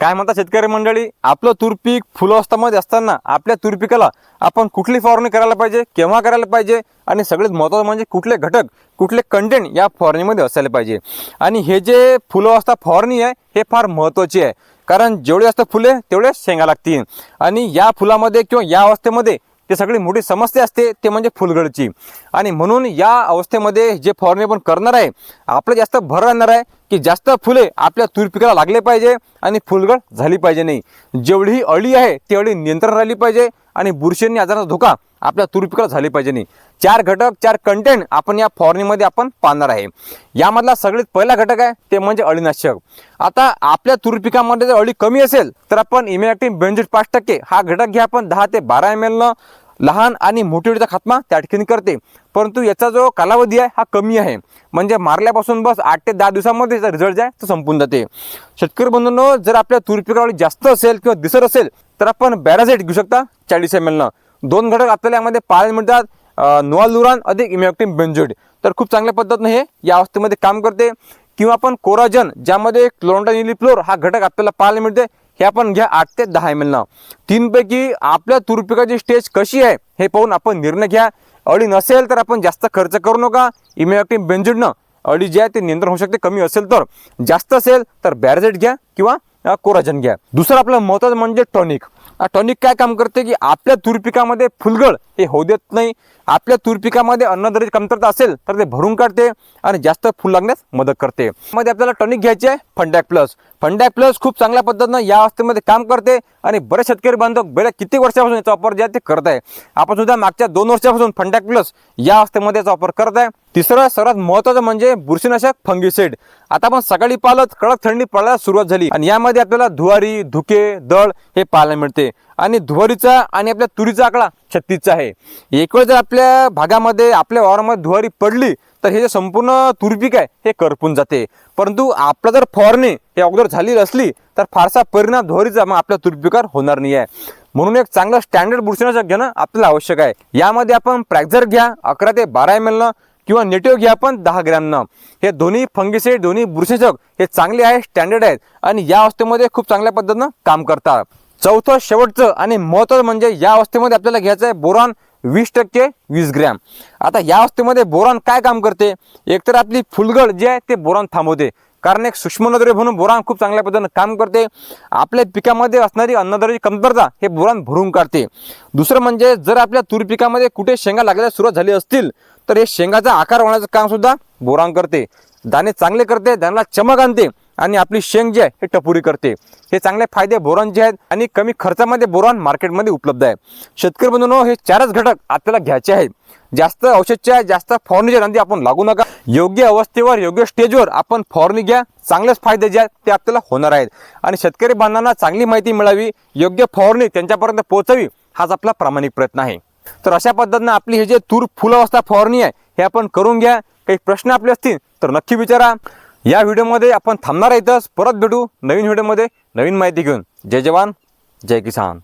काय म्हणता शेतकरी मंडळी? आपलं तुरपीक फुलावस्थामध्ये असताना आपल्या तुरपिकाला आपण कुठली फवारणी करायला पाहिजे केव्हा करायला पाहिजे आणि सगळ्यात महत्त्वाचं म्हणजे कुठले घटक कुठले कंटेंट या फवारणीमध्ये असायला पाहिजे. आणि हे जे फुलावस्था फवारणी आहे हे फार महत्त्वाची आहे. कारण जेवढे जास्त फुले तेवढे शेंगा लागतील. आणि या फुलामध्ये किंवा या अवस्थेमध्ये ते सगळी मोठी समस्या असते ते म्हणजे फुलगडची. आणि म्हणून या अवस्थेमध्ये जे फवारणी आपण करणार आहे आपलं जास्त भर राहणार आहे की जास्त फुले आपल्या तूर पिकाला लागले पाहिजे आणि फुलगळ झाली पाहिजे नाही. जेवढी अळी आहे तेवढी नियंत्रण राहिली पाहिजे आणि बुरशींनी आजाराचा धोका आपल्या तूर पिकाला झाली पाहिजे नाही. चार घटक चार कंटेंट आपण या फॉर्नीमध्ये आपण पाहणार आहे. यामधला सगळ्यात पहिला घटक आहे ते म्हणजे अळीनाशक. आता आपल्या तूर पिकामध्ये जर अळी कमी असेल तर आपण इमेक्टिव्ह बेंजेट पाच टक्के हा घटक घ्या आपण दहा ते बारा एम एलनं लहान आणि मोठी अळीचा खात्मा त्या ठिकाणी करते. परंतु याचा जो कालावधी आहे हा कमी आहे. म्हणजे मारल्यापासून बस आठ ते दहा दिवसामध्ये याचा रिझल्ट आहे तो संपून जाते. शेतकरी बंधूंनो जर आपल्या तूर पिकावर जास्त असेल किंवा दिसत असेल तर आपण बॅराझेट घेऊ शकता चाळीस एम एलनं दोन घटक आपल्याला यामध्ये पाहायला मिळतात. नोवालुरान अधिक इमॅक्टिम बेंजोड तर खूप चांगल्या पद्धतीने हे या अवस्थेमध्ये काम करते. किंवा आपण कोराजन ज्यामध्ये क्लोरोडानिलिफ्लोर हा घटक आपल्याला पाहायला मिळते हे आपण घ्या आठ ते दहा एम एलनं तीनपैकी आपल्या तूर पिकाची स्टेज कशी आहे हे पाहून आपण निर्णय घ्या. अळी नसेल तर आपण जास्त खर्च करू नका. इमेक्टिव्ह बेंजिडनं अळी जे आहे ते नियंत्रण होऊ शकते कमी असेल तर. जास्त असेल तर बॅरझेट घ्या किंवा कोराजन घ्या. दुसरं आपलं महत्त्वाचं म्हणजे टॉनिक टॉनिक काय काम करते की आपल्या तूर पिकामध्ये फुलगळ हे होऊ देत नाही. आपल्या तूर पिकामध्ये अन्नद्रव्याची कमतरता असेल तर ते भरून काढते आणि जास्त फुल लागण्यास मदत करते. मध्ये आपल्याला टॉनिक घ्यायचे आहे फंडॅक प्लस. फंडॅक प्लस खूप चांगल्या पद्धतीनं या अवस्थेमध्ये काम करते आणि बरेच शेतकरी बांधव गेल्या कित्येक वर्षापासून याचा वापर जे आहे ते करत आहे. आपण सुद्धा मागच्या दोन वर्षापासून फंडॅक प्लस या अवस्थेमध्ये याचा वापर करत आहे. तिसरं सर्वात महत्त्वाचं म्हणजे बुरशीनाशक फंगिसेड आता पण सकाळी पालत कडक थंडी पडायला सुरुवात झाली. आणि यामध्ये आपल्याला धुवारी धुके दळ हे पाहायला मिळते. आणि धुवारीचा आणि आपल्या तुरीचा आकडा छत्तीसचा आहे. एक वेळ जर आपल्या भागामध्ये आपल्या वावरामध्ये धुवारी पडली तर हे जे संपूर्ण तुरपीक आहे हे करपून जाते. परंतु आपलं जर फवारणी हे अगोदर झालेली असली तर फारसा परिणाम धुवारीचा मग आपल्या तुरपिकार होणार नाही आहे म्हणून एक चांगलं स्टँडर्ड बुरशीनाशक घेणं आपल्याला आवश्यक आहे. यामध्ये आपण प्रॅक्झर घ्या. अकरा ते बारा एम एलनं किंवा नेटिव्ह घ्या पण दहा ग्रॅमनं. हे दोन्ही फंगिसाइड दोन्ही बुरशीचक हे चांगले आहे स्टँडर्ड आहेत आणि या अवस्थेमध्ये खूप चांगल्या पद्धतीनं काम करतात. चौथं शेवटचं आणि महत्त्वाचं म्हणजे या अवस्थेमध्ये आपल्याला घ्यायचं आहे बोरॉन वीस टक्के वीस ग्रॅम. आता या अवस्थेमध्ये बोरॉन काय काम करते? एकतर आपली फुलगड जी आहे ते बोरॉन थांबवते. कारण एक सूक्ष्मद्रव्य म्हणून बोरान खूप चांगल्या पद्धतीनं काम करते. आपल्या पिकामध्ये असणारी अन्नद्रव्याची कमतरता हे बोरान भरून काढते. दुसरं म्हणजे जर आपल्या तूर पिकामध्ये कुठे शेंगा लागायला सुरुवात झाली असतील तर हे शेंगाचा आकार होण्याचं काम सुद्धा बोरान करते. दाणे चांगले करते दाण्याला चमक आणते आणि आपली शेंग जी आहे हे टपुरी करते. हे चांगले फायदे बोरॉनचे आहेत आणि कमी खर्चामध्ये बोरॉन मार्केटमध्ये उपलब्ध आहे. शेतकरी बंधूंनो हे चारच घटक आपल्याला घ्यायचे आहेत. जास्त औषधचे आहे जास्त फॉर्निचर आणि आपण लागू नका. योग्य अवस्थेवर योग्य स्टेजवर आपण फवारणी घ्या चांगलेच फायदे जे आहेत ते आपल्याला होणार आहेत. आणि शेतकरी बांधवांना चांगली माहिती मिळावी योग्य फवारणी त्यांच्यापर्यंत पोहोचावी हाच आपला प्रामाणिक प्रयत्न आहे. तर अशा पद्धतीनं आपली हे जे तूर फुल अवस्था फवारणी आहे हे आपण करून घ्या. काही प्रश्न आपले असतील तर नक्की विचारा. या व्हिडिओमध्ये आपण थांबणार आहेतच. इथंच परत भेटू नवीन व्हिडिओमध्ये नवीन माहिती घेऊन. जय जवान जय किसान.